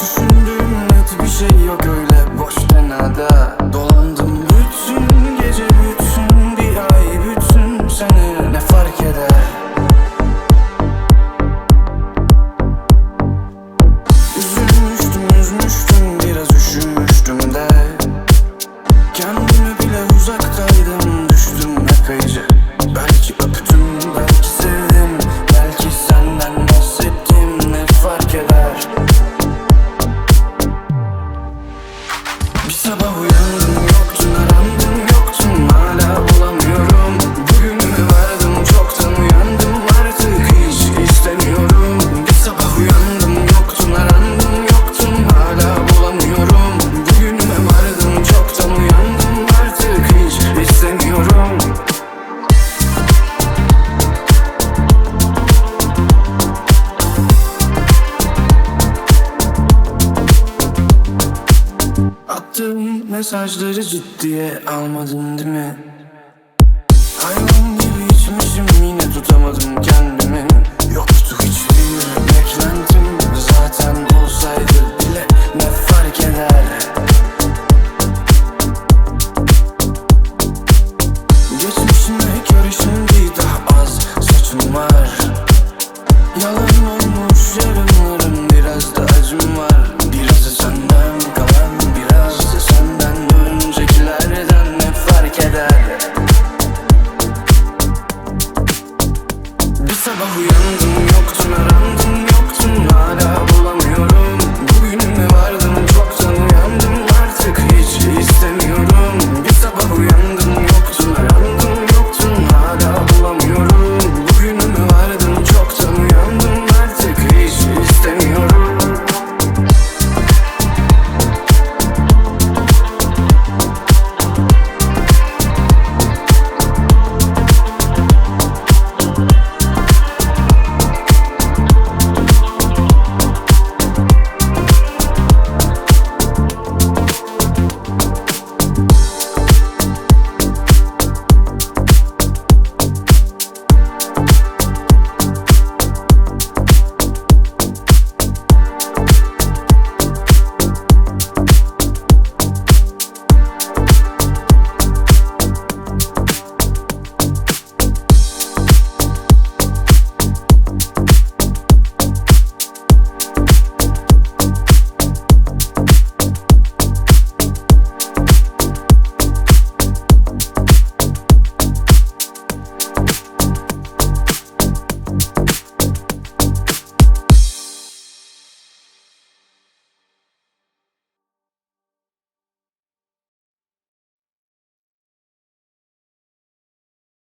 Düşündüğüm net bir şey yok. Mesajları ciddiye almadın değil mi? Aynen gibi içmişim yine tutamadım kendimi. Yoktu hiçbir beklentim Zaten olsaydı bile ne fark eder? Geçmişime görüşüm bir daha az saçım var. Yalan olmuş yarım Kusura